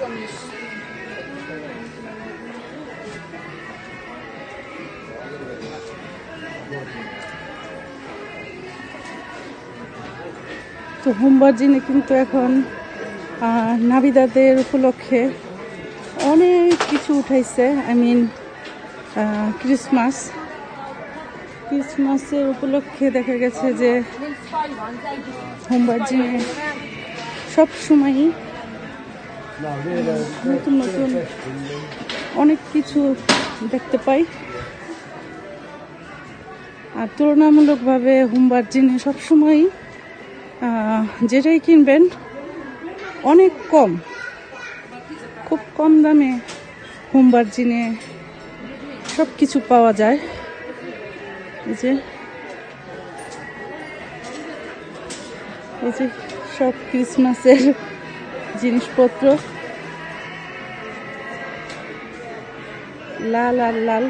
হোমবার জিনে তো হোমবার জিনে কিন্তু এখন নাবিদাদের উপলক্ষে অনেক কিছু উঠাইছে, আই মিন ক্রিসমাস। ক্রিসমাসের উপলক্ষে দেখা গেছে যে হোমবার জিনে সব সময়ই নতুন নতুন অনেক কিছু দেখতে পাই। আর তুলনামূলকভাবে হোমবার জিনে সবসময়ই যেটাই কিনবেন, অনেক কম। খুব কম দামে হোমবার জিনে সব কিছু পাওয়া যায়। এই যে এই যে সব ক্রিসমাসের জিনিসপত্র। লাল আর লাল।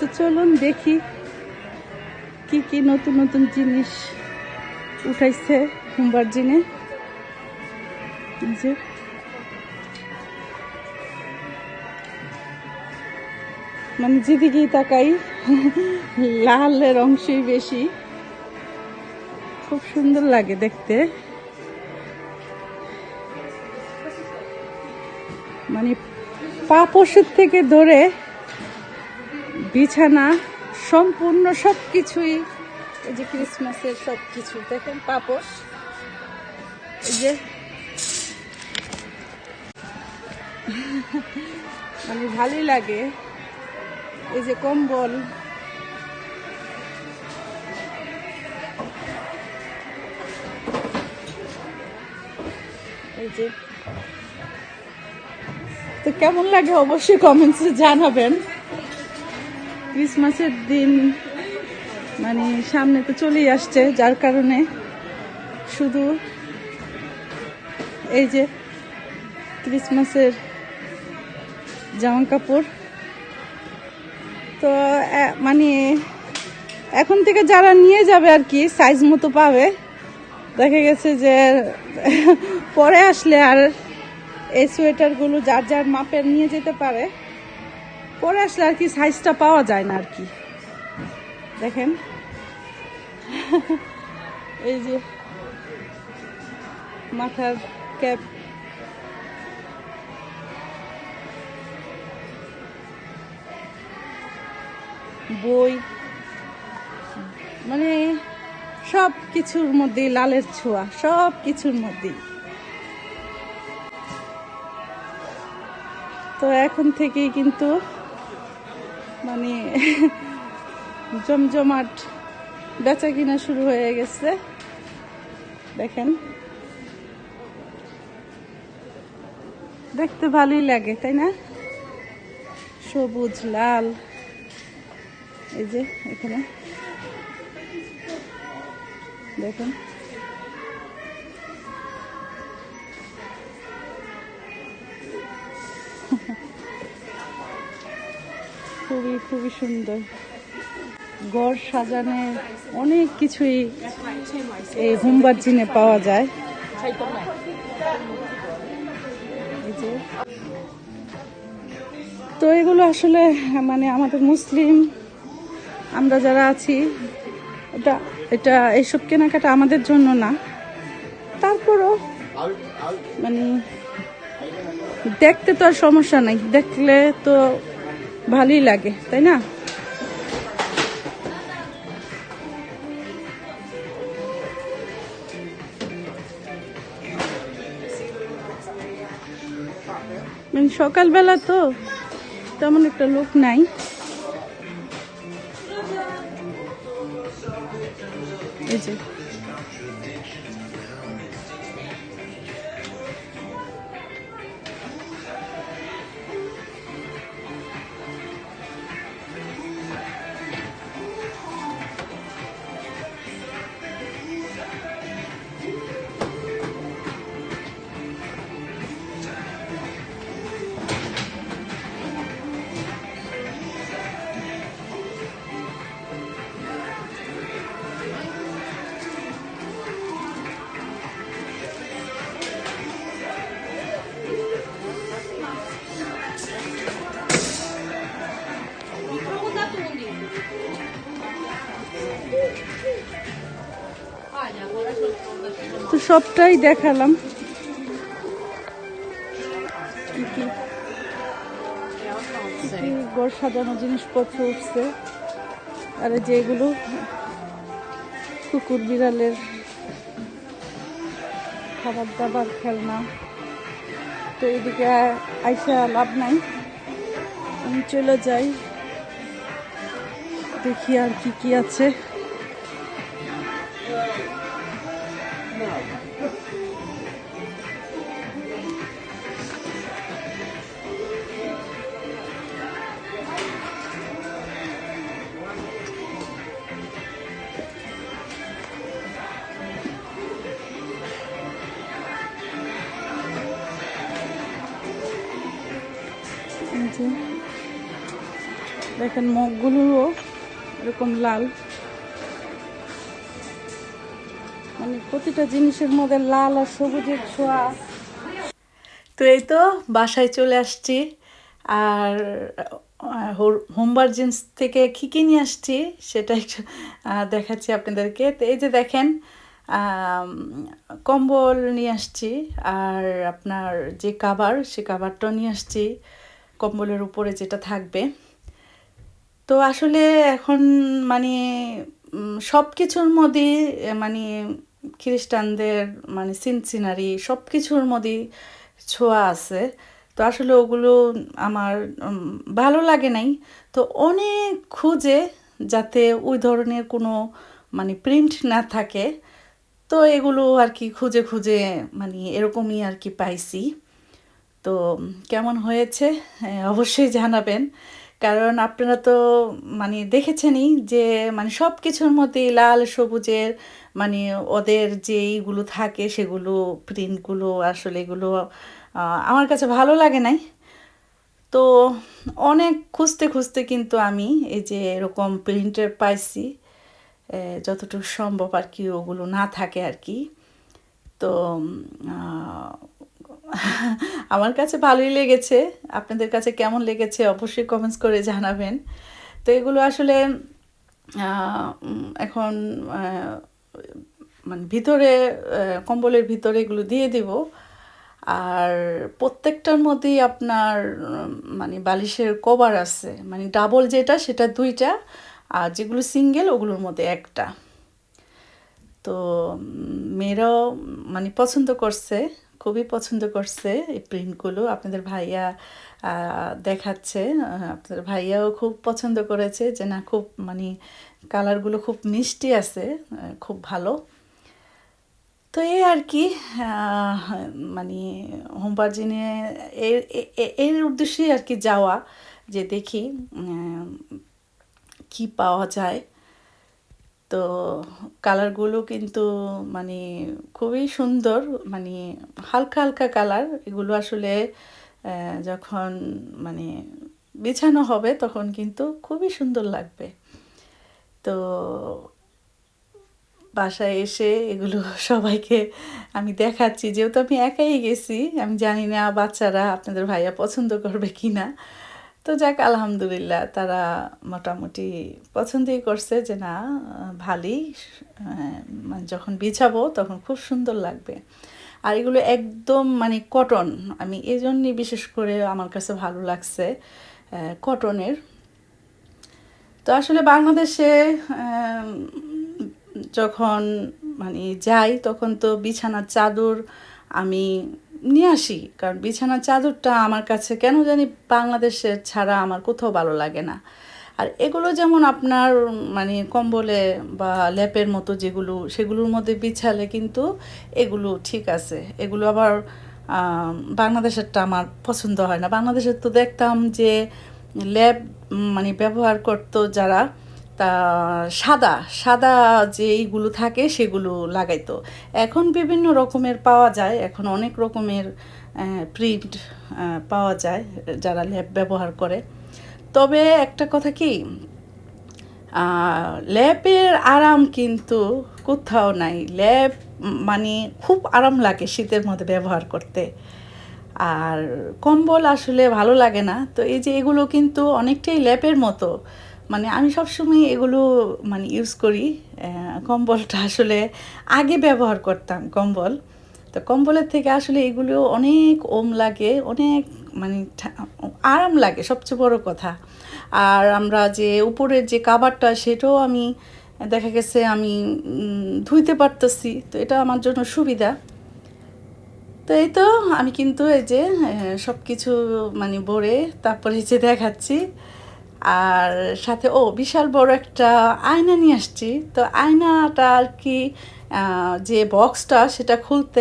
তো চলুন দেখি কি কি নতুন নতুন জিনিস উঠাইছে সোমবার দিনে। যে। মানে যেদিকেই তাকাই, লালের অংশই বেশি। খুব সুন্দর লাগে দেখতে। মানে পাপোষের থেকে ধরে বিছানা সম্পূর্ণ সব কিছুই এই যে ক্রিসমাসের সব কিছু দেখেন পাপোশ। এই যে। মানে ভালোই লাগে। এই যে কম্বল। তো কেমন লাগে অবশ্যই কমেন্টসে জানাবেন। ক্রিসমাসের দিন মানে সামনে তো চলেই আসছে, যার কারণে শুধু এই যে ক্রিসমাসের জামা কাপড়। তো মানে এখন থেকে যারা নিয়ে যাবে আর কি সাইজ মতো পাবে দেখা গেছে যে, পরে আসলে আর এই সোয়েটারগুলো যার যার মাপের নিয়ে যেতে পারে, পরে আসলে আর কি সাইজটা পাওয়া যায় না আর কি। দেখেন। এই যে মাথার ক্যাপ বই। মানে সব কিছুর মধ্যেই লালের ছোঁয়া সব কিছুর মধ্যেই। তো এখন থেকেই কিন্তু মানে জমজমাট বেচা কিনা শুরু হয়ে গেছে। দেখেন। দেখতে ভালোই লাগে, তাই না? সবুজ, লাল। এই যে, এখানে। দেখুন। খুবই খুবই সুন্দর। ঘর সাজানোর অনেক কিছুই এই হোমবার জিনে পাওয়া যায়। তো এগুলো আসলে মানে আমাদের মুসলিম, আমরা যারা আছি, এটা এটা এইসব কেনাকাটা আমাদের জন্য না। তারপরও মানে দেখতে তো আর সমস্যা নাই। দেখলে তো ভালোই লাগে, তাই না? মানে সকালবেলা তো তেমন একটা লোক নাই। এই যে সবটাই দেখালাম। ঘর সাজানো জিনিসপত্র উঠছে। আর যেগুলো কুকুর বিড়ালের খাবার দাবার খেলনা। তো এদিকে আইসা লাভ নাই। আমি চলে যাই। দেখি আর কি কি আছে। দেখেন মগগুলোও এরকম লাল। মানে প্রতিটা জিনিসের মধ্যে লাল আর সবুজের ছোঁয়া। তো এই তো বাসায় চলে আসছি। আর হোমবার জিন্স থেকে কী কী নিয়ে আসছি সেটা একটু দেখাচ্ছি আপনাদেরকে। তো এই যে দেখেন কম্বল নিয়ে আসছি আর আপনার যে কাবার, সে কাবারটাও নিয়ে আসছি। কম্বলের উপরে যেটা থাকবে। তো আসলে এখন মানে সব কিছুর মধ্যে মানে খ্রিস্টানদের মানে সিনসিনারি সব কিছুর মধ্যে ছোঁয়া আছে। তো আসলে ওগুলো আমার ভালো লাগে নাই। তো অনেক খুঁজে যাতে ওই ধরনের কোনো মানে প্রিন্ট না থাকে। তো এগুলো আর কি খুঁজে খুঁজে মানে এরকমই আর কি পাইছি। তো কেমন হয়েছে হ্যাঁ, অবশ্যই জানাবেন। কারণ আপনারা তো মানে দেখেছেনই যে মানে সব কিছুর মধ্যে লাল সবুজের মানে ওদের যে এইগুলো থাকে সেগুলো প্রিন্টগুলো আসলে এগুলো আমার কাছে ভালো লাগে নাই। তো অনেক খুঁজতে খুঁজতে কিন্তু আমি এই যে এরকম প্রিন্টের পাইছি যতটুকু সম্ভব আর কি ওগুলো না থাকে আর কি। তো আমার কাছে ভালোই লেগেছে। আপনাদের কাছে কেমন লেগেছে অবশ্যই কমেন্টস করে জানাবেন। তো এগুলো আসলে এখন মানে ভিতরে কম্বলের ভিতরে এগুলো দিয়ে দিব। আর প্রত্যেকটার মধ্যেই আপনার মানে বালিশের কভার আছে। মানে ডাবল যেটা, সেটা দুইটা। আর যেগুলো সিঙ্গেল ওগুলোর মধ্যে একটা। তো মেয়েরাও মানে পছন্দ করছে। খুবই পছন্দ করছে এই প্রিন্টগুলো আপনাদের ভাইয়া দেখাচ্ছে। আপনাদের ভাইয়াও খুব পছন্দ করেছে যে না, খুব মানে কালারগুলো খুব মিষ্টি আছে খুব ভালো। তো এই আর কি মানে হোমবার্জিনে এর, এ- এ- এর উদ্দেশ্যেই আর কি যাওয়া, যে দেখি কি পাওয়া যায়। তো কালারগুলো কিন্তু মানে খুবই সুন্দর মানে হালকা হালকা কালার এগুলো আসলে যখন মানে বিছানো হবে তখন কিন্তু খুবই সুন্দর লাগবে। তো বাসায় এসে এগুলো সবাইকে আমি দেখাচ্ছি। যেহেতু আমি একাই গেছি, আমি জানি না বাচ্চারা আপনাদের ভাইয়া পছন্দ করবে কি না তো যাক, আলহামদুলিল্লাহ তারা মোটামুটি পছন্দই করছে যে না, ভালোই মানে যখন বিছাবো তখন খুব সুন্দর লাগবে। আর এগুলো একদম মানে কটন আমি এই জন্যই বিশেষ করে আমার কাছে ভালো লাগছে কটনের তো আসলে বাংলাদেশে যখন মানে যাই তখন তো বিছানার চাদর আমি নিয়ে আসি, কারণ বিছানার চাদরটা আমার কাছে কেন জানি বাংলাদেশের ছাড়া আমার কোথাও ভালো লাগে না। আর এগুলো যেমন আপনার মানে কম্বলে বা ল্যাপের মতো যেগুলো, সেগুলোর মধ্যে বিছালে কিন্তু এগুলো ঠিক আছে। এগুলো আবার বাংলাদেশেরটা আমার পছন্দ হয় না। বাংলাদেশের তো দেখতাম যে ল্যাব মানে ব্যবহার করতো যারা তা সাদা সাদা যে এইগুলো থাকে সেগুলো লাগাইতো। এখন বিভিন্ন রকমের পাওয়া যায়, এখন অনেক রকমের প্রিন্ট পাওয়া যায়, যারা ল্যাব ব্যবহার করে। তবে একটা কথা কি ল্যাপের আরাম কিন্তু কোথাও নাই। ল্যাপ মানে খুব আরাম লাগে শীতের মধ্যে ব্যবহার করতে। আর কম্বল আসলে ভালো লাগে না। তো এই যে এগুলো কিন্তু অনেকটাই ল্যাপের মতো। মানে আমি সবসময় এগুলো মানে ইউজ করি কম্বলটা আসলে আগে ব্যবহার করতাম কম্বল। তো কম্বলের থেকে আসলে এগুলো অনেক ওম লাগে, অনেক মানে আরাম লাগে, সবচেয়ে বড় কথা। আর আমরা যে উপরের যে কাভারটা সেটাও আমি দেখা গেছে আমি ধুইতে পারতেছি। তো এটা আমার জন্য সুবিধা। তো এই তো আমি কিন্তু এই যে সব কিছু মানে বড়ে তারপরে যে দেখাচ্ছি। আর সাথে, ও বিশাল বড় একটা আয়না নিয়ে আসছি। তো আয়নাটা আর কি যে বক্সটা সেটা খুলতে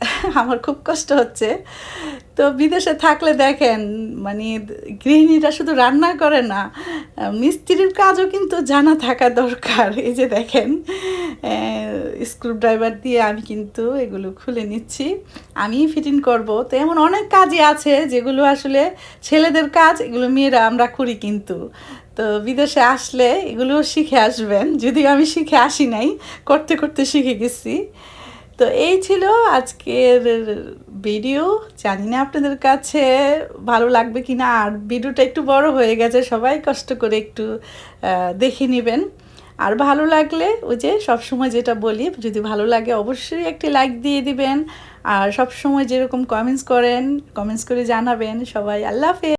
আমার খুব কষ্ট হচ্ছে। তো বিদেশে থাকলে দেখেন মানে গৃহিণীরা শুধু রান্না করে না মিস্ত্রির কাজও কিন্তু জানা থাকা দরকার। এই যে দেখেন স্ক্রু ড্রাইভার দিয়ে আমি কিন্তু এগুলো খুলে নিচ্ছি। আমি ফিটিং করব। তো এমন অনেক কাজই আছে যেগুলো আসলে ছেলেদের কাজ, এগুলো মেয়েরা আমরা করি কিন্তু। তো বিদেশে আসলে এগুলো শিখে আসবেন। যদিও আমি শিখে আসি নাই, করতে করতে শিখে গেছি। তো এই ছিল আজকের ভিডিও। জানি না আপনাদের কাছে ভালো লাগবে কি না আর ভিডিওটা একটু বড় হয়ে গেছে, সবাই কষ্ট করে একটু দেখে নেবেন। আর ভালো লাগলে ওই যে সব সময় যেটা বলি, যদি ভালো লাগে অবশ্যই একটি লাইক দিয়ে দিবেন। আর সব সময় যেরকম কমেন্টস করেন কমেন্টস করে জানাবেন সবাই। আল্লাহ হাফেজ।